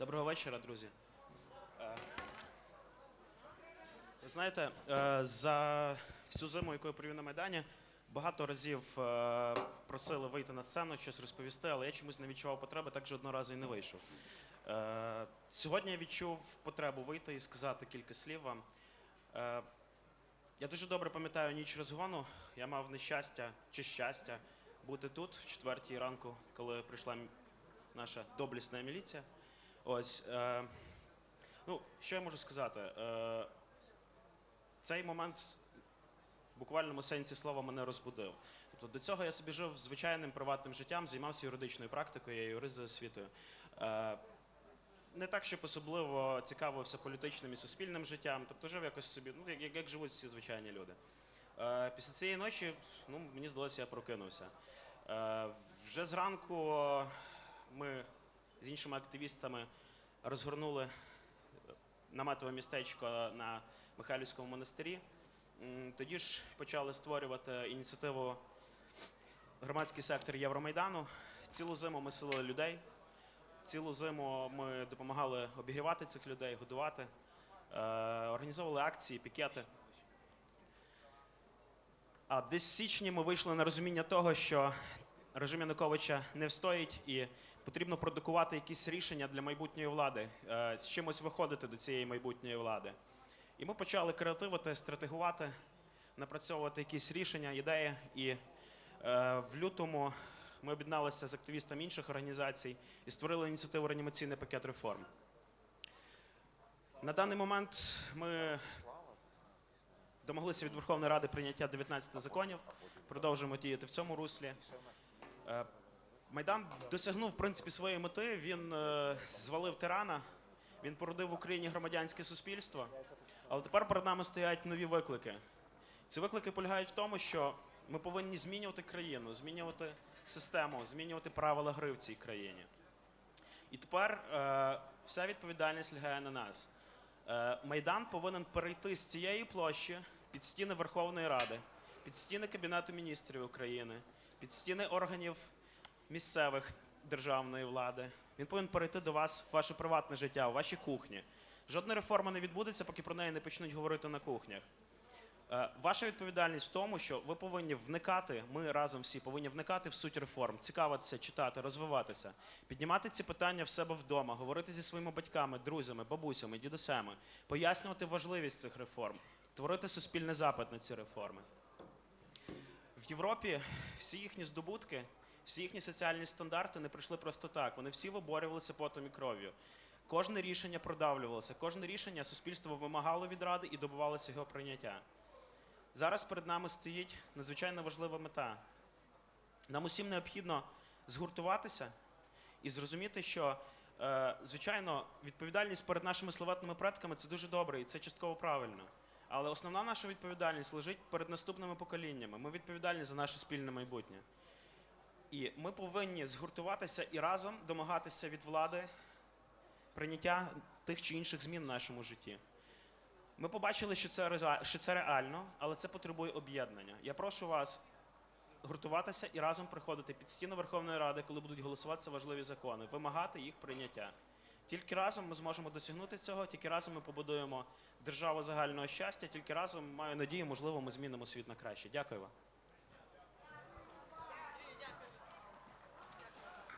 Доброго вечора, друзі. Е, Ви знаєте, е, за всю зиму, яку я провів на Майдані, багато разів е, просили вийти на сцену, щось розповісти, але я чомусь не відчував потреби, так жодного разу і не вийшов. Сьогодні я відчув потребу вийти і сказати кілька слів вам. Я дуже добре пам'ятаю ніч розгону. Я мав нещастя чи щастя бути тут в четвертій ранку, коли прийшла наша доблісна міліція. Ось. Е, ну, що я можу сказати? Е, цей момент в буквальному сенсі слова мене розбудив. Тобто до цього я собі жив звичайним приватним життям, займався юридичною практикою, я юрист за освітою. Е, не так, щоб особливо цікавився політичним і суспільним життям, тобто жив якось собі, ну, як, як живуть всі звичайні люди. Е, після цієї ночі, ну, мені здалося, я прокинувся. Е, вже зранку ми з іншими активістами розгорнули наметове містечко на Михайлівському монастирі. Тоді ж почали створювати ініціативу громадський сектор Євромайдану. Цілу зиму ми селили людей. Цілу зиму ми допомагали обігрівати цих людей, годувати, е, організовували акції, пікети. А десь в січні ми вийшли на розуміння того, що режим Януковича не встоїть і потрібно продукувати якісь рішення для майбутньої влади, е, з чимось виходити до цієї майбутньої влади. І ми почали креативити, стратегувати, напрацьовувати якісь рішення, ідеї. І е, в лютому ми об'єдналися з активістами інших організацій і створили ініціативу реанімаційний пакет реформ. На даний момент ми домоглися від Верховної Ради прийняття 19 законів, продовжуємо діяти в цьому руслі. Майдан досягнув в принципі своєї мети. Він е, звалив тирана, він породив в Україні громадянське суспільство. Але тепер перед нами стоять нові виклики. Ці виклики полягають в тому, що ми повинні змінювати країну, змінювати систему, змінювати правила гри в цій країні. І тепер е, вся відповідальність лягає на нас. Е, Майдан повинен перейти з цієї площі під стіни Верховної Ради, під стіни Кабінету міністрів України, під стіни органів місцевих державної влади. Він повинен перейти до вас в ваше приватне життя, в ваші кухні. Жодна реформа не відбудеться, поки про неї не почнуть говорити на кухнях. Е, Ваша відповідальність в тому, що ви повинні вникати, ми разом всі повинні вникати в суть реформ, цікавитися, читати, розвиватися, піднімати ці питання в себе вдома, говорити зі своїми батьками, друзями, бабусями, дідусями, пояснювати важливість цих реформ, творити суспільний запит на ці реформи. В Європі всі їхні здобутки, всі їхні соціальні стандарти не прийшли просто так. Вони всі виборювалися потом і кров'ю. Кожне рішення продавлювалося, кожне рішення суспільство вимагало від ради і добувалося його прийняття. Зараз перед нами стоїть надзвичайно важлива мета. Нам усім необхідно згуртуватися і зрозуміти, що, е, звичайно, відповідальність перед нашими славетними предками це дуже добре і це частково правильно. Але основна наша відповідальність лежить перед наступними поколіннями. Ми відповідальні за наше спільне майбутнє. І ми повинні згуртуватися і разом домагатися від влади прийняття тих чи інших змін в нашому житті. Ми побачили, що це, що це реально, але це потребує об'єднання. Я прошу вас гуртуватися і разом приходити під стіну Верховної Ради, коли будуть голосуватися важливі закони, вимагати їх прийняття. Тільки разом ми зможемо досягнути цього, тільки разом ми побудуємо державу загального щастя, тільки разом маю надію, можливо, ми змінимо світ на краще. Дякую вам.